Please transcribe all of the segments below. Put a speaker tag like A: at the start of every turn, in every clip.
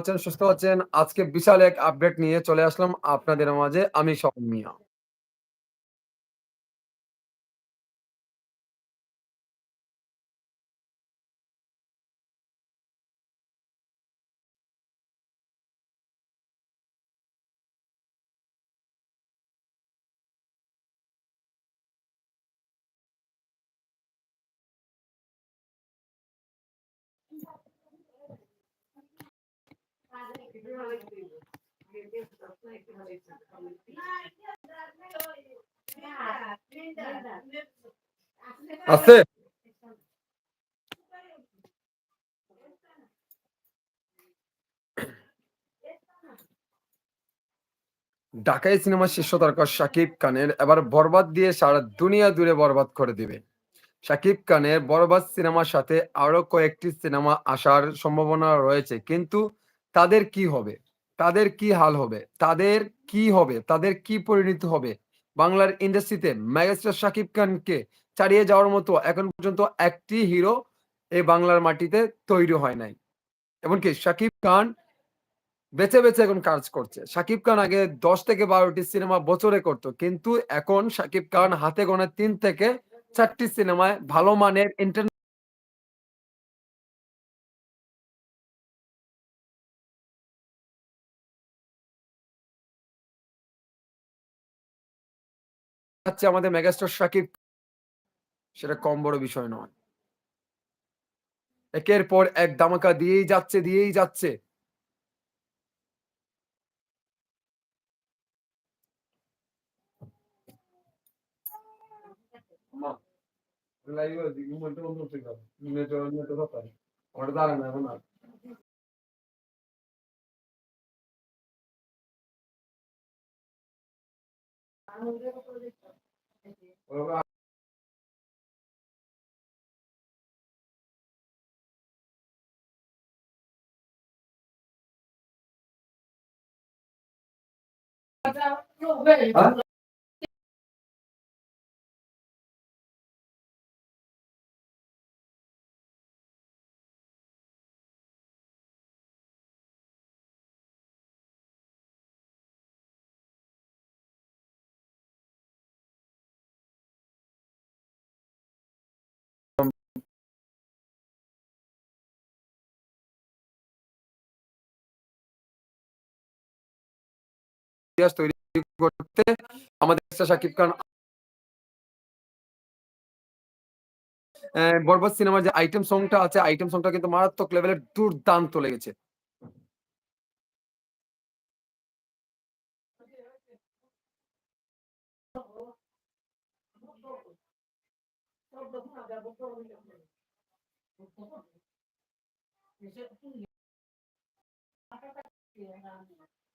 A: আছেন, সুস্থ হচ্ছেন আজকে বিশাল এক আপডেট নিয়ে চলে আসলাম আপনাদের মাঝে। আমি সব মিয়া। আছে? ঢাকাই সিনেমার শীর্ষ তারকা শাকিব খানের এবার বরবাদ দিয়ে সারা দুনিয়া জুড়ে বরবাদ করে দিবে। শাকিব খানের বরবাদ সিনেমার সাথে আরও কয়েকটি সিনেমা আসার সম্ভাবনা রয়েছে। কিন্তু তাদের কি হবে? তাদের কি হাল হবে? তাদের কি হবে? তাদের কি পরিণতি হবে? বাংলার ইন্ডাস্ট্রিতে মেগাস্টার শাকিব খানকে ছাড়িয়ে যাওয়ার মতো এখন পর্যন্ত একটি হিরো এই বাংলার মাটিতে তৈরি হয় নাই। এমনকি শাকিব খান বেছে, বেছে এখন কাজ করছে। শাকিব খান আগে ১০ থেকে বারোটি সিনেমা বছরে করত। কিন্তু এখন শাকিব খান হাতে গোনা তিন থেকে চারটি সিনেমায় ভালো মানের ইন্টারন্যাশনাল হচ্ছে আমাদের মেগাস্টার শাকিব সেটা কম বড় বিষয় নয়। একের পর এক দামাকা দিয়েই যাচ্ছে, দিয়েই যাচ্ছে। ঘুমাইতে বন্ধ করতে দাও। নেটওয়ার্ক নেটে কথা। ওটা দাঁড়ায় ইতিহাস তৈরি করতে আমাদের শাকিব খান বরবাদ সিনেমার যে আইটেম সংটা আছে, আইটেম সংটা কিন্তু মারাত্মক লেভেলের দুর্দান্ত লেগেছে।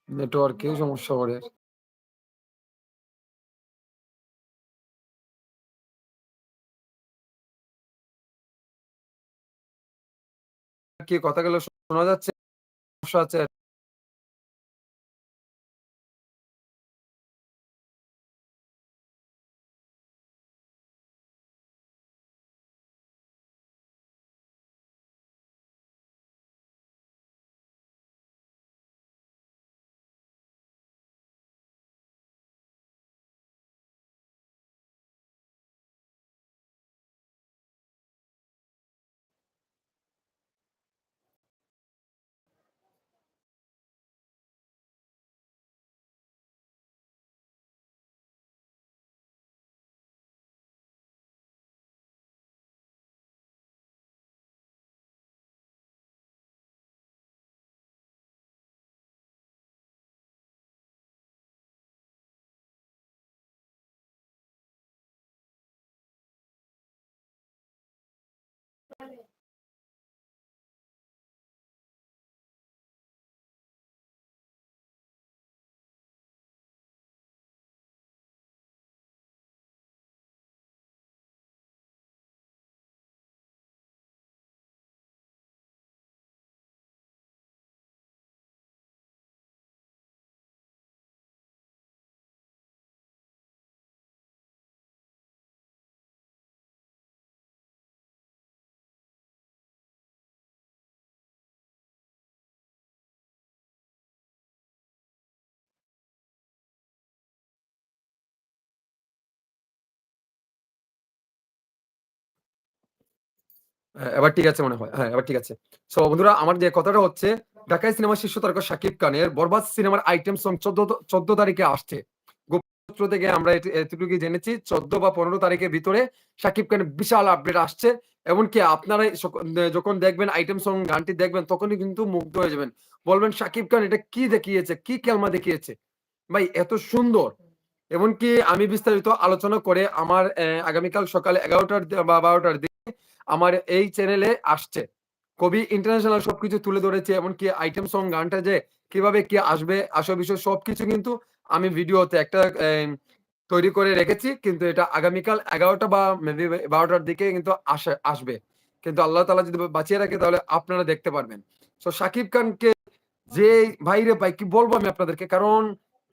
A: নেটওয়ার্কেই সমস্যা করে। কথা কথাগুলো শোনা যাচ্ছে? সমস্যা আছে? Gracias. এবার ঠিক আছে মনে হয়। হ্যাঁ, এবার ঠিক আছে। সো বন্ধুরা আমার যে কথাটা হচ্ছে ঢাকাই সিনেমার শীর্ষ তারকা শাকিব খানের 'বরবাদ' সিনেমার আইটেম সং ১৪ ত ১৪ তারিখে আসছে। সূত্র থেকে আমরা এটি এতটুকুই জেনেছি ১৪ বা ১৫ তারিখের ভিতরে শাকিব খানের বিশাল আপডেট আসছে। এমনকি দে যখন দেখবেন আইটেম সং গানটি দেখবেন তখনই কিন্তু মুগ্ধ হয়ে যাবেন। বলবেন শাকিব খান এটা কি দেখিয়েছে? কি কেলমা দেখিয়েছে? ভাই এত সুন্দর। এমনকি আমি বিস্তারিত আলোচনা করে আমার আগামীকাল সকালে এগারোটার বা ১২ টার দিকে আমার এই চ্যানেলে আসছে। কবি ইন্টারন্যাশনাল সবকিছু তুলে ধরেছে এমনকি আইটেম সং গানটা যে কীভাবে কি আসবে, আসল বিষয় সবকিছু কিন্তু আমি ভিডিওতে একটা তৈরি করে রেখেছি। কিন্তু এটা আগামীকাল ১১ টা বা মেবি ১২ টার দিকে কিন্তু আসে আসবে। কিন্তু আল্লাহ তালা যদি বাঁচিয়ে রাখে তাহলে আপনারা দেখতে পারবেন। সো শাকিব খানকে যে ভাইরে ভাই কি বলব আমি আপনাদেরকে কারণ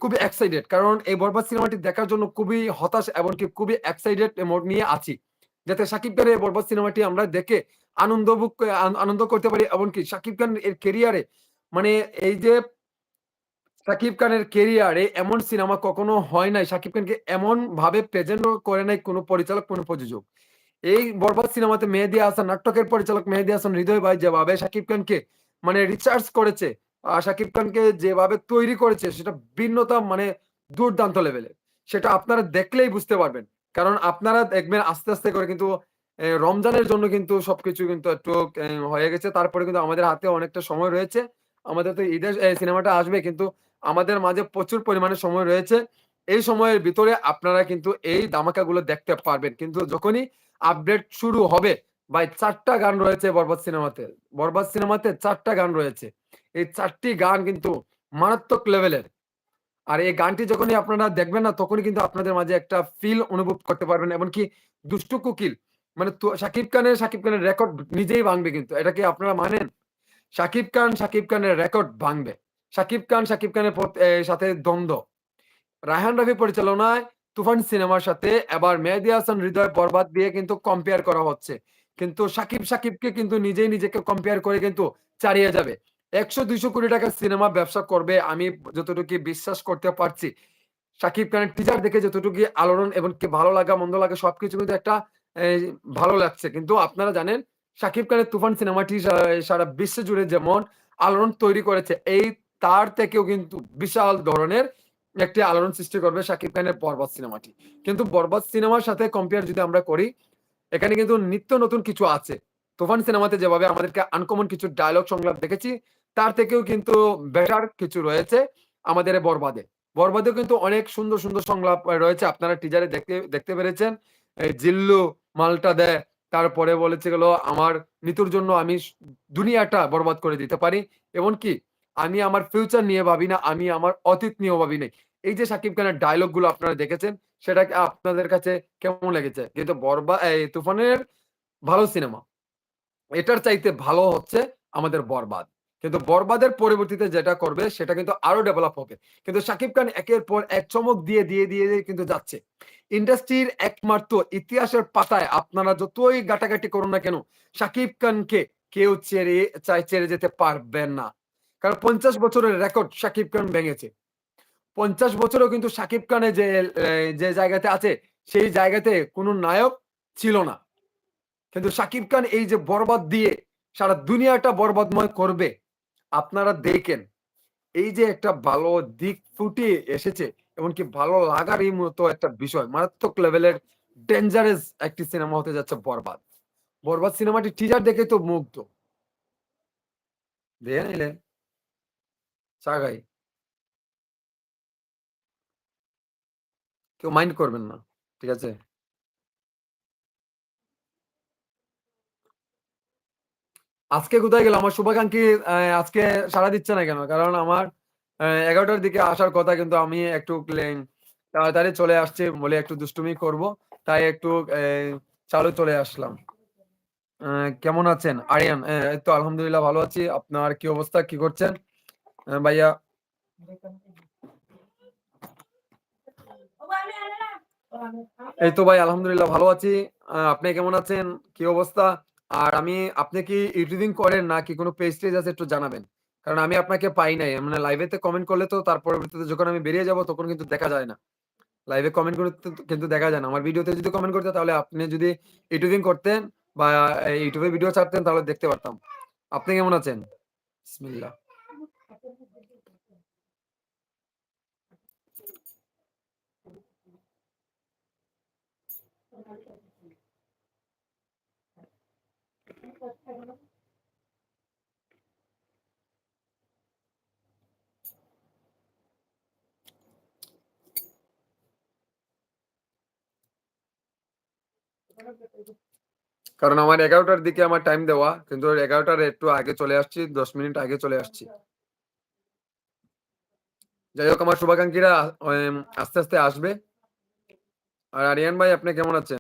A: খুবই এক্সাইটেড। কারণ এই 'বরবাদ' সিনেমাটি দেখার জন্য খুবই হতাশ এমনকি খুবই এক্সাইটেড মোড নিয়ে আছি। যাতে শাকিব খানের 'বরবাদ' সিনেমাটি আমরা দেখে আনন্দ ভোগ আনন্দ করতে পারি এমনকি শাকিব খান এর ক্যারিয়ারে মানে এই যে শাকিব খানের ক্যারিয়ারে এমন সিনেমা কখনো হয় নাই। শাকিব খানকে এমনভাবে প্রেজেন্ট করে নাই কোন পরিচালক, কোন প্রযোজক। এই 'বরবাদ' সিনেমাতে মেহেদি হাসান নাট্যকের পরিচালক মেহেদি হাসান হৃদয় ভাই যেভাবে শাকিব খানকে মানে রিসার্চ করেছে, আ শাকিব খানকে যেভাবে তৈরি করেছে সেটা ভিন্নতা মানে দুর্দান্ত লেভেলের। সেটা আপনারা দেখলেই বুঝতে পারবেন। কারণ আপনারা দেখবেন আস্তে, আস্তে করে কিন্তু রমজানের জন্য কিন্তু সবকিছু কিন্তু একটু হয়ে গেছে। তারপরে কিন্তু আমাদের হাতে অনেকটা সময় রয়েছে। আমাদের তো ঈদের সিনেমাটা আসবে কিন্তু আমাদের মাঝে প্রচুর পরিমাণে সময় রয়েছে। এই সময়ের ভিতরে আপনারা কিন্তু এই ধামাকাগুলো দেখতে পারবেন। কিন্তু যখনই আপডেট শুরু হবে ভাই ৪ টা গান রয়েছে 'বরবাদ' সিনেমাতে। 'বরবাদ' সিনেমাতে চারটা গান রয়েছে। এই চারটি গান কিন্তু মারাত্মক লেভেলের। আর এই গানটি যখনই আপনারা দেখবেন না, তখনই কিন্তু আপনাদের মাঝে একটা ফিল অনুভব করতে পারবেন। এমনকি দুষ্টু কোকিল মানে তো, শাকিব খানের শাকিব খানের রেকর্ড নিজেই ভাঙবে কিন্তু। এটা কি আপনারা মানেন? শাকিব খান, শাকিব খানের রেকর্ড ভাঙবে। শাকিব খান, শাকিব খানের সাথে দ্বন্দ্ব। রায়হান রাফি পরিচালনায় 'তুফান' সিনেমার সাথে এবার মেহেদী হাসান হৃদয় 'বরবাদ' দিয়ে কিন্তু কম্পেয়ার করা হচ্ছে। কিন্তু শাকিব, শাকিবকে কিন্তু নিজেই নিজেকে কম্পেয়ার করে কিন্তু চালিয়ে যাবে। ১০০-২০০ কোটি টাকার সিনেমা ব্যবসা করবে আমি যতটুকু বিশ্বাস করতে পারছি। শাকিব খানের টিজার দেখে যতটুকু আলোড়ন এবং কি ভালো লাগা মন্দ লাগা সবকিছু কিন্তু একটা ভালো লাগছে। কিন্তু আপনারা জানেন শাকিব খানের 'তুফান' সিনেমাটি সারা বিশ্ব জুড়ে যেমন আলোড়ন তৈরি করেছে এই তার থেকেও কিন্তু বিশাল ধরনের একটি আলোড়ন সৃষ্টি করবে সাকিব খানের 'বরবাদ' সিনেমাটি। কিন্তু 'বরবাদ' সিনেমার সাথে কম্পেয়ার যদি আমরা করি, এখানে কিন্তু নিত্য নতুন কিছু আছে। 'তুফান' সিনেমাতে যেভাবে আমাদেরকে আনকমন কিছু ডায়লগ সংলাপ দেখেছি, তার থেকেও কিন্তু বেটার কিছু রয়েছে আমাদের 'বরবাদে'। 'বরবাদেও' কিন্তু অনেক সুন্দর, সুন্দর সংলাপ রয়েছে। আপনারা টিজারে দেখতে দেখতে পেরেছেন। জিল্লু মালটা দে, তারপরে বলেছে গেল আমার নিতুর জন্য আমি দুনিয়াটা বরবাদ করে দিতে পারি। এমনকি আমি আমার ফিউচার নিয়ে ভাবি না, আমি আমার অতীত নিয়েও ভাবি নাই। এই যে সাকিব খানের ডায়লগগুলো আপনারা দেখেছেন, সেটাকে আপনাদের কাছে কেমন লেগেছে? কিন্তু বরবা এই 'তুফানের' ভালো সিনেমা। এটার চাইতে ভালো হচ্ছে আমাদের 'বরবাদ'। কিন্তু 'বরবাদের' পরবর্তীতে যেটা করবে সেটা কিন্তু আরও ডেভেলপ হবে। কিন্তু শাকিব খান একের পর এক চমক দিয়ে, দিয়ে, দিয়ে, কিন্তু যাচ্ছে। ইন্ডাস্ট্রির একমাত্র ইতিহাসের পাতায় আপনারা যতই ঘাটাঘাটি করুন না কেন, শাকিব খানকে কেউ ছেড়ে চায় ছেড়ে যেতে পারবেন না। কারণ ৫০ বছরের রেকর্ড শাকিব খান ভেঙেছে। ৫০ বছরেও কিন্তু শাকিব খানের যে যে জায়গাতে আছে, সেই জায়গাতে কোন নায়ক ছিল না। কিন্তু শাকিব খান এই যে 'বরবাদ' দিয়ে সারা দুনিয়াটা বরবাদময় করবে, আপনারা দেখেন। এই যে একটা ভালো দিক ফুটিয়ে এসেছে, এমনকি ভালো লাগারই মতো একটা বিষয়। মারাত্মক লেভেলের ডেঞ্জারাস একটি সিনেমা হতে যাচ্ছে 'বরবাদ'। 'বরবাদ' সিনেমাটি টিজার দেখে তো মুগ্ধ। দেখে নিলেন? চা খাই। কেউ মাইন্ড করবেন না। ঠিক আছে? আজকে কোথায় গেল? আমার শুভাকাঙ্ক্ষী আজকে সাড়া দিচ্ছে না কেন? কারণ আমার ১১ দিকে আসার কথা কিন্তু আমি একটু তাড়াতাড়ি চলে আসছি বলে একটু দুষ্টুমি করব। তাই একটু চালু চলে আসলাম। কেমন আছেন? আরিয়ান এই তো আলহামদুলিল্লাহ ভালো আছি। আপনার কি অবস্থা? কি করছেন? ভাইয়া? এই তো ভাই, আলহামদুলিল্লাহ ভালো আছি। আপনি কেমন আছেন? কি অবস্থা? আর আমি, আপনি কি ইউটিউবিং করেন না কি কোনো পেজ-টেজ আছে একটু জানাবেন। কারণ আমি আপনাকে পাই নাই। মানে লাইভেতে কমেন্ট করলে তো তার পরবর্তীতে যখন আমি বেরিয়ে যাব তখন কিন্তু দেখা যায় না। লাইভে কমেন্ট করতে কিন্তু দেখা যায় না। আমার ভিডিওতে যদি কমেন্ট করতে তাহলে আপনি যদি ইউটিউবিং করতেন বা ইউটিউবে ভিডিও ছাড়তেন তাহলে দেখতে পারতাম। আপনি কেমন আছেন? বিসমিল্লাহ। কারণ আমার এগারোটার দিকে আমার টাইম দেওয়া। কিন্তু এগারোটার একটু আগে চলে আসছি। ১০ মিনিট আগে চলে আসছি। যাই হোক আমার শুভাকাঙ্ক্ষীরা আস্তে, আস্তে আসবে। আর আরিয়ান ভাই আপনি কেমন আছেন?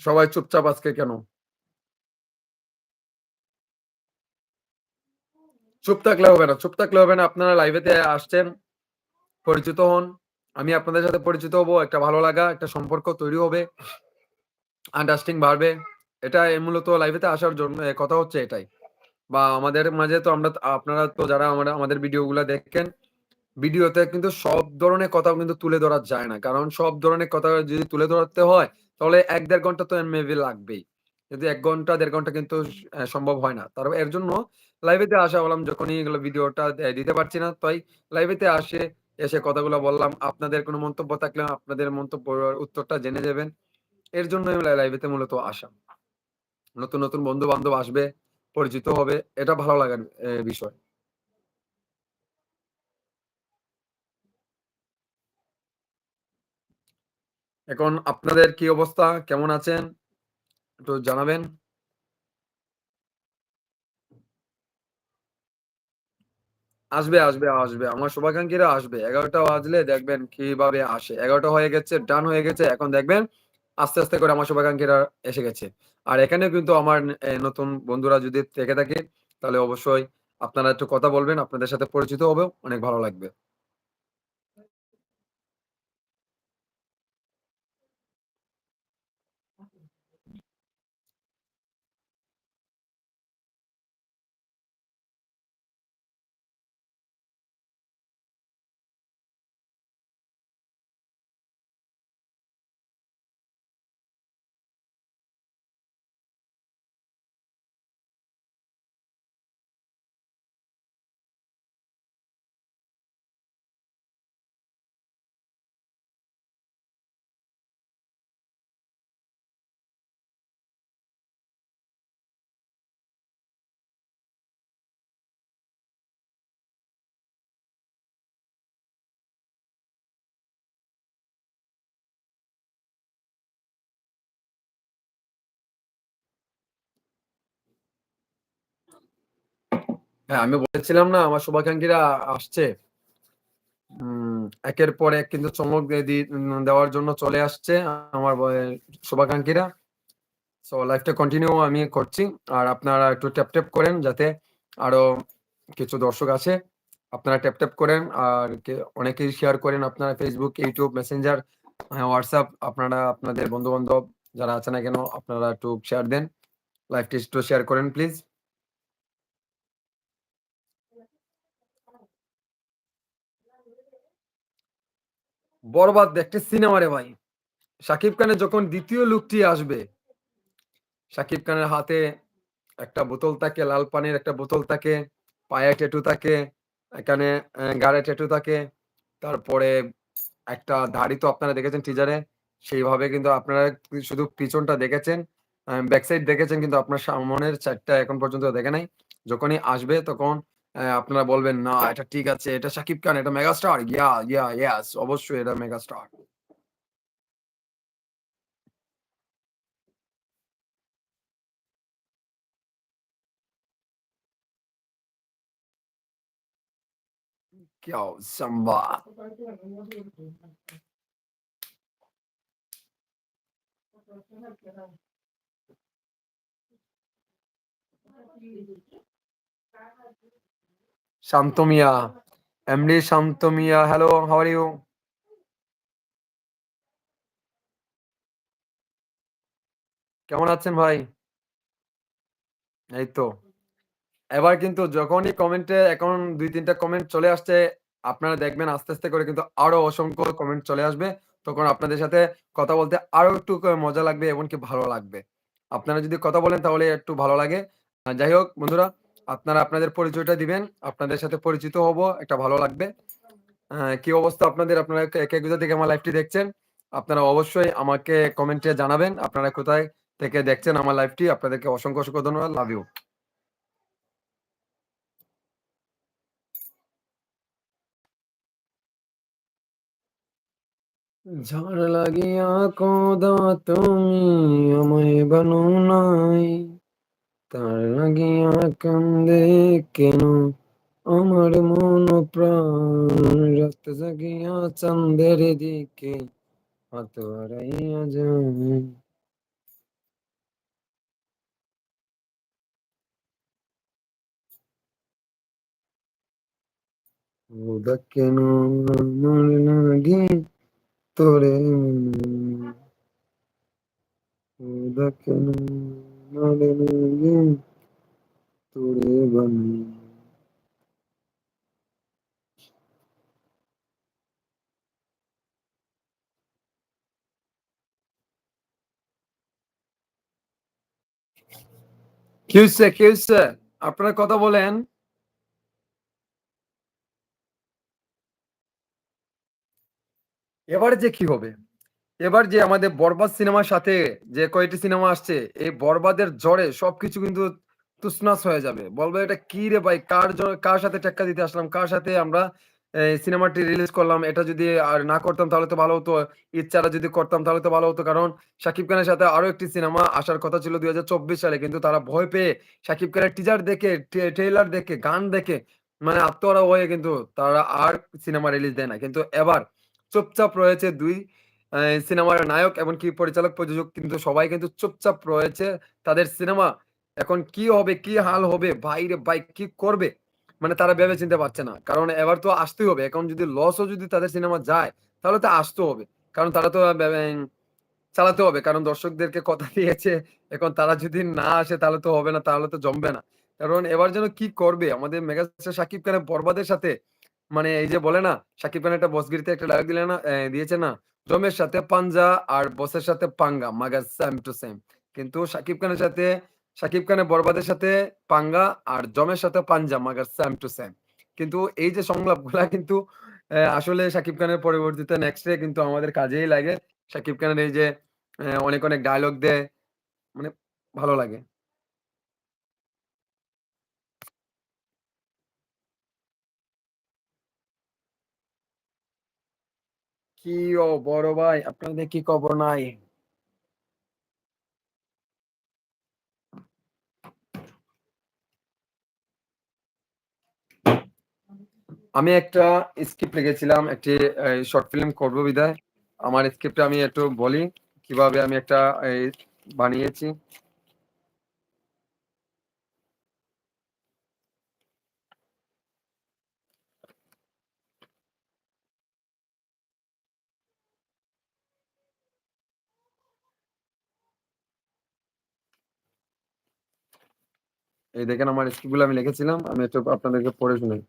A: সবাই চুপচাপ আজকে কেন? চুপ থাকলে হবে না, চুপ থাকলে হবে না। আপনারা লাইভেতে আসছেন, পরিচিত হন। আমি আপনাদের সাথে পরিচিত হব। একটা ভালো লাগা, একটা সম্পর্ক তৈরি হবে। আন্ডারস্ট্যান্ডিং বাড়বে। এটা মূলত লাইভেতে আসার জন্য কথা হচ্ছে এটাই। বা আমাদের মাঝে তো আমরা আপনারা তো যারা আমরা আমাদের ভিডিওগুলা দেখেন, ভিডিওতে কিন্তু সব ধরনের কথা কিন্তু তুলে ধরা যায় না। কারণ সব ধরনের কথা যদি তুলে ধরতে হয়, তাহলে ১-১.৫ ঘণ্টা তো মেবি লাগবেই। কিন্তু ১ ঘণ্টা ১.৫ ঘণ্টা কিন্তু সম্ভব হয় না। তার এর জন্য লাইভেতে আসা বললাম যখনই এগুলো ভিডিওটা দিতে পারছি না, তাই লাইভেতে আসে এসে কথাগুলো বললাম। আপনাদের কোনো মন্তব্য থাকলে আপনাদের মন্তব্য উত্তরটা জেনে যাবেন। এর জন্যই লা লাইভেতে মূলত আসা। নতুন, নতুন বন্ধু-বান্ধব আসবে, পরিচিত হবে। এটা ভালো লাগার বিষয়। এখন আপনাদের কি অবস্থা? কেমন আছেন? একটু জানাবেন। আসবে, আসবে, আসবে। আমার শুভাকাঙ্ক্ষীরা আসবে। ১১ টা বাজলে দেখবেন কীভাবে আসে। এগারোটা হয়ে গেছে, ডান হয়ে গেছে। এখন দেখবেন আস্তে, আস্তে করে আমার শুভাকাঙ্ক্ষীরা এসে গেছে। আর এখানেও কিন্তু আমার নতুন বন্ধুরা যদি থেকে থাকে, তাহলে অবশ্যই আপনারা একটু কথা বলবেন। আপনাদের সাথে পরিচিত হবে অনেক ভালো লাগবে। হ্যাঁ, আমি বলেছিলাম না আমার শুভাকাঙ্ক্ষীরা আসছে। একের পর এক কিন্তু চমক দেওয়ার জন্য চলে আসছে আমার শুভাকাঙ্ক্ষীরা। সো লাইভটা কন্টিনিউ আমি করছি। আর আপনারা একটু ট্যাপ, ট্যাপ করেন যাতে আরও কিছু দর্শক আছে আপনারা ট্যাপ, ট্যাপ করেন। আর অনেকেই শেয়ার করেন আপনারা ফেসবুক ইউটিউব মেসেঞ্জার হ্যাঁ, WhatsApp আপনারা আপনাদের বন্ধু-বান্ধব যারা আছে না কেন আপনারা একটু শেয়ার দেন। লাইভটি একটু শেয়ার করেন প্লিজ। বরবাদ একটি সিনেমা রে ভাই। শাকিব খানের যখন ২য় লুকটি আসবে সাকিব খানের হাতে একটা বোতল থাকে, লাল পানির একটা বোতল থাকে, পায়ে ট্যাটু থাকে, এখানে ঘাড়ে ট্যাটু থাকে। তারপরে একটা দাড়ি তো আপনারা দেখেছেন টিজারে। সেইভাবে কিন্তু আপনারা শুধু পিছনটা দেখেছেন। আ ব্যাক সাইড দেখেছেন কিন্তু আপনার সামনের চারটা এখন পর্যন্ত দেখে নাই। যখনই আসবে তখন অ্যা আপনারা বলবেন, "না এটা ঠিক আছে। এটা শাকিব খান, এটা মেগাস্টার। ইয়া, ইয়া, ইয়েস অবশ্যই এটা megastar." Yo, Samba. Shantomia MD Shantomia hello how are you কেমন আছেন ভাই? এই তো। এবার কিন্তু যখনই কমেন্টে এখন দুই তিনটা কমেন্ট চলে আসছে, আপনারা দেখবেন আস্তে আস্তে করে কিন্তু আরও অসংখ্য কমেন্ট চলে আসবে। তখন আপনাদের সাথে কথা বলতে আরও একটু মজা লাগবে এমনকি ভালো লাগবে। আপনারা যদি কথা বলেন তাহলে একটু ভালো লাগে। যাই হোক, বন্ধুরা আপনারা আপনাদের পরিচয়টা দিবেন আপনাদের সাথে পরিচিত হব একটা ভালো লাগবে। আহ, কি অবস্থা আপনাদের? আপনারা কে কে কোথা থেকে আমার লাইভটি দেখছেন। আপনারা অবশ্যই আমাকে কমেন্টে জানাবেন আপনারা কোথায় থেকে দেখছেন আমার লাইভটি আপনাদেরকে অসংখ্য অসংখ্য ধন্যবাদ লাভ ইউ ঝড় লাগিয়া কদা তুমি আমায় বানো নাই? তার লাগিয়া কান্দে কেন? আমার মন প্রাণ রাত জাগিয়া চাঁদের দিকে হাত হারাইয়া যায়। কেন আমার লাগে তোরে ওদা কেন তোরে বানাই কি হচ্ছে কি কথা বলেন। এবারে যে কি হবে? এবার যে আমাদের বরবাদ সিনেমার সাথে যে কয়টি সিনেমা আসছে, এই বরবাদের জ্বরে সবকিছু কিন্তু তুসনাস হয়ে যাবে। বলবে এটা কি রে ভাই? কার কার সাথে টেক্কা দিতে আসলাম? কার সাথে আমরা সিনেমাটি রিলিজ করলাম? এটা যদি আর না করতাম তাহলে তো ভালো হতো। ইচ্ছাটা যদি করতাম তাহলে তো ভালো হতো। কারণ শাকিব খানের সাথে আরও একটি সিনেমা আসার কথা ছিল দুই হাজার চব্বিশ সালে। কিন্তু তারা ভয় পেয়ে শাকিব খানের টিজার দেখে ট্রেলার দেখে, গান দেখে মানে আত্মহারা হয়ে কিন্তু তারা আর সিনেমা রিলিজ দেয় না। কিন্তু এবার চুপচাপ রয়েছে দুই সিনেমার নায়ক এমনকি পরিচালক প্রযোজক কিন্তু সবাই কিন্তু চুপচাপ রয়েছে। তাদের সিনেমা এখন কি হবে, কি হাল হবে, ভাই রে ভাই, কি করবে? মানে তারা ভেবে চিনতে পারছে না। কারণ এবার তো আসতেই হবে। এখন যদি লসও যদি তাদের সিনেমা যায়, তাহলে তো আসতে হবে। কারণ তারা তো চালাতে হবে। কারণ দর্শকদেরকে কথা দিয়েছে, এখন তারা যদি না আসে তাহলে তো হবে না, তাহলে তো জমবে না। কারণ এবার যেন কি করবে? আমাদের মেগাস্টার শাকিব খানের বরবাদের সাথে মানে এই যে বলে না, শাকিব খান একটা বসগিরিতে একটা ডায়লগ দিলে না দিয়েছে না জমের সাথে পাঞ্জা আর বসের সাথে পাঙ্গা, মাগার সেম টু সেম কিন্তু শাকিব খানের সাথে শাকিব খানের বরবাদের সাথে পাঙ্গা আর জমের সাথে পাঞ্জা, মাগার সেম টু সেম কিন্তু এই যে সংলাপগুলা কিন্তু আসলে শাকিব খানের পরবর্তীতে নেক্সট ডে কিন্তু আমাদের কাজেই লাগে। শাকিব খানের এই যে অনেক অনেক ডায়লগ দেয় মানে ভালো লাগে। কি ও বড় ভাই, আপনাদের কি খবর নাই? আমি একটা স্ক্রিপ্ট লিখেছিলাম, একটি শর্ট ফিল্ম করব বিদায়। আমার স্ক্রিপ্টে আমি একটু বলি, কীভাবে আমি একটা বানিয়েছি। এই দেখেন আমার স্ক্রিপ্টগুলো আমি লিখেছিলাম, আমি একটু আপনাদেরকে পড়ে শুনাই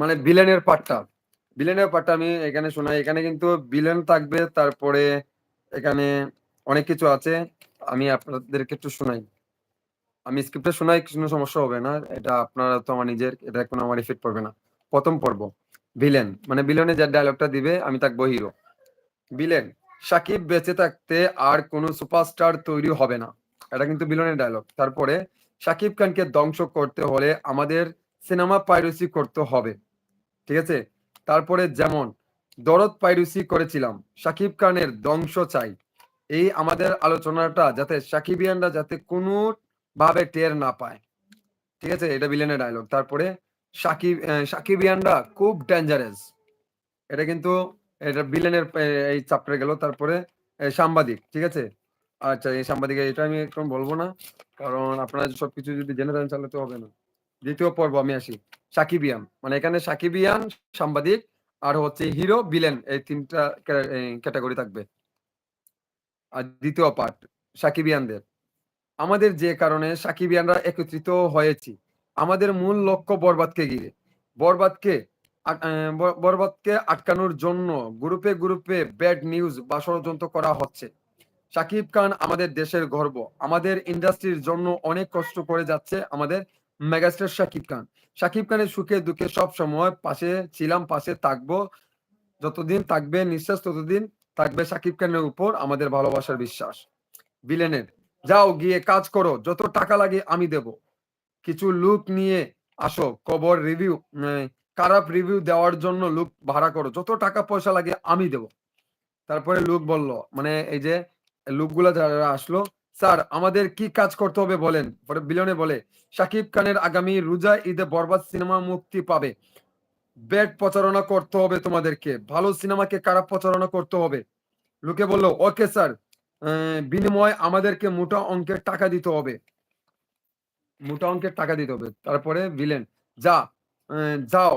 A: মানে ভিলেনের পার্টটা ভিলেনের পার্টটা আমি এখানে শোনাই। এখানে কিন্তু ভিলেন থাকবে, তারপরে এখানে অনেক কিছু আছে, আমি আপনাদেরকে একটু শোনাই। আমি স্ক্রিপ্টে শোনাই, কোনো সমস্যা হবে না। এটা আপনারা তো আমার নিজের, এটা কোনো আমার ইফেক্ট পড়বে না। প্রথম পর্ব ভিলেন মানে ভিলেনে যে ডায়লগটা দিবে, আমি থাকব হিরো ভিলেন সাকিব বেঁচে থাকতে আর কোনো সুপারস্টার তৈরি হবে না। এটা কিন্তু বিলনের ডায়লগ তারপরে সাকিব খানকে ধ্বংস করতে হলে আমাদের সিনেমা পাইরেসি করতে হবে। ঠিক আছে? তারপরে যেমন দরদ পাইরেসি করেছিলাম, সাকিব খানের ধ্বংস চাই। এই আমাদের আলোচনাটা যাতে সাকিবিয়ানরা যাতে কোনো ভাবে টের না পায়। ঠিক আছে? এটা ভিলেনের ডায়লগ তারপরে সাকিব সাকিবিয়ানরা খুব ডেঞ্জারাস এটা কিন্তু এটা ভিলেনের এই চ্যাপ্টার গেল। তারপরে সাংবাদিক, ঠিক আছে? আচ্ছা এই সাংবাদিক, এটা আমি একদম বলব না। কারণ আপনারা সবকিছু যদি জেনে তাহলে তো হবে না। দ্বিতীয় পর্ব, আমি আসি। সাকিবিয়ান মানে এখানে সাকিবিয়ান, সাংবাদিক, আর হচ্ছে হিরো বিলেন এই তিনটা ক্যাটাগরি থাকবে। আর দ্বিতীয় পার্ট সাকিবিয়ানদের। আমাদের যে কারণে সাকিবিয়ানরা একত্রিত হয়েছি, আমাদের মূল লক্ষ্য বরবাদকে ঘিরে। বরবাদকে বরবাদকে আটকানোর জন্য গ্রুপে গ্রুপে ব্যাড নিউজ বা ষড়যন্ত্র করা হচ্ছে। সাকিব খান আমাদের দেশের গর্ব। আমাদের ইন্ডাস্ট্রির জন্য অনেক কষ্ট করে যাচ্ছে আমাদের মেগাস্টার সাকিব খান। সাকিব খানের সুখে দুঃখে সব সময় পাশে ছিলাম, পাশে থাকব। যতদিন থাকবে, নিঃশ্বাস ততদিন থাকবে সাকিব খানের উপর আমাদের ভালোবাসার বিশ্বাস। বিলেনের যাও গিয়ে কাজ করো, যত টাকা লাগে আমি দেব। কিছু লুক নিয়ে আসো কবর রিভিউ খারাপ রিভিউ দেওয়ার জন্য লুক ভাড়া করো। যত টাকা পয়সা লাগে আমি দেব। তারপরে লুক বলল মানে এই যে লুকগুলো যারা আসলো, স্যার, আমাদের কি কাজ করতে হবে বলেন? পরে বিলনে বলে, শাকিব খানের আগামী রোজা ঈদে বরবাদ সিনেমা মুক্তি পাবে। ব্যাড প্রচারণা করতে হবে তোমাদেরকে। ভালো সিনেমাকে খারাপ প্রচারণা করতে হবে। লোকে বলল, ওকে স্যার বিনিময় আমাদেরকে মোটা অঙ্কের টাকা দিতে হবে। মোটা অঙ্কের টাকা দিতে হবে। তারপরে ভিলেন যা যাও,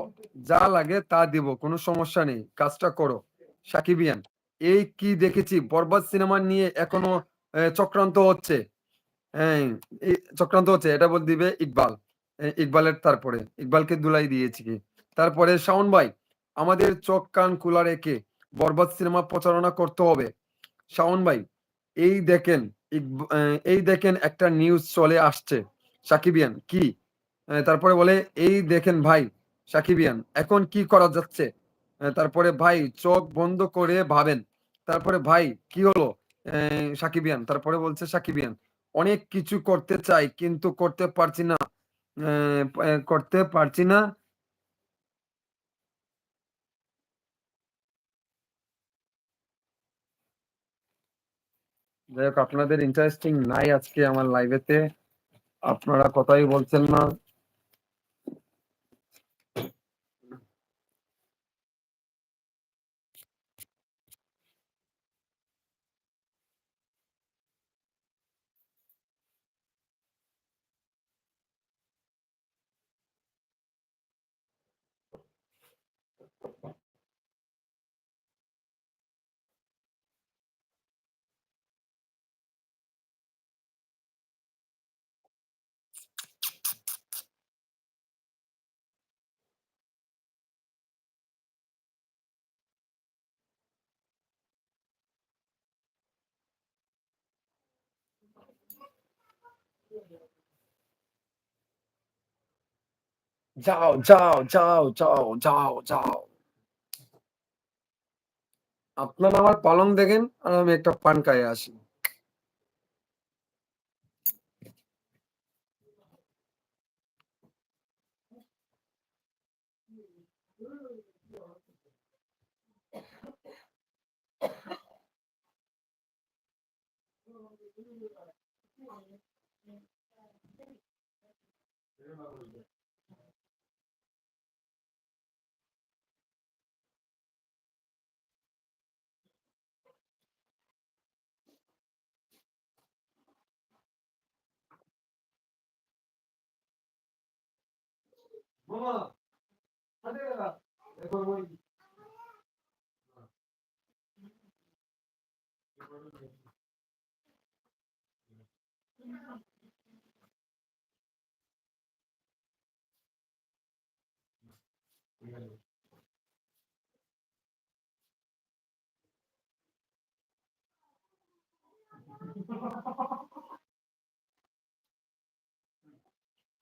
A: যা লাগে তা দিব, কোনো সমস্যা নেই, কাজটা করো। সাকিবিয়ান এই কি দেখেছি? বরবাদ সিনেমা নিয়ে এখনও চক্রান্ত হচ্ছে। চক্রান্ত হচ্ছে, এটা বল দিবে ইকবাল। ইকবালের তারপরে, ইকবালকে দুলাই দিয়েছি কি? তারপরে শাওন ভাই, আমাদের চোখ কান খোলা রেখে বরবাদ সিনেমা প্রচারণা করতে হবে। শাওন ভাই, এই দেখেন এই দেখেন একটা নিউজ চলে আসছে। সাকিবিয়ান কি? তারপরে বলে, এই দেখেন ভাই, সাকিবিয়ান, এখন কি করা যাচ্ছে? তারপরে, ভাই, চোখ বন্ধ করে ভাবেন। তারপরে, ভাই, কি হলো? সাকিবিয়ান, তারপরে বলছে, সাকিবিয়ান, অনেক কিছু করতে চাই, কিন্তু করতে পারছি না। করতে পারছি না। যাই হোক, আপনাদের ইন্টারেস্টিং নাই আজকে আমার লাইভেতে আপনারা কথাই বলছেন না। যাও যাও যাও যাও যাও যাও আপনারা আমার পালং দেখেন আর আমি একটা পান খাইয়ে আসি। ママ、彼らが子供に。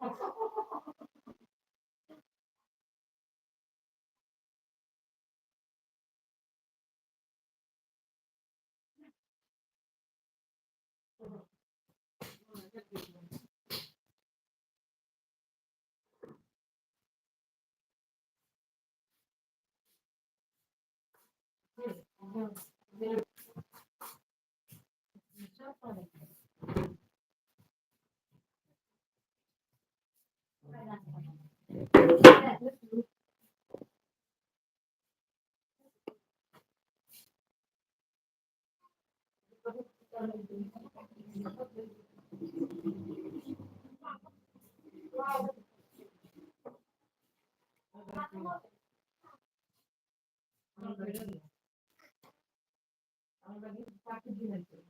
A: Gracias.
B: Thank you.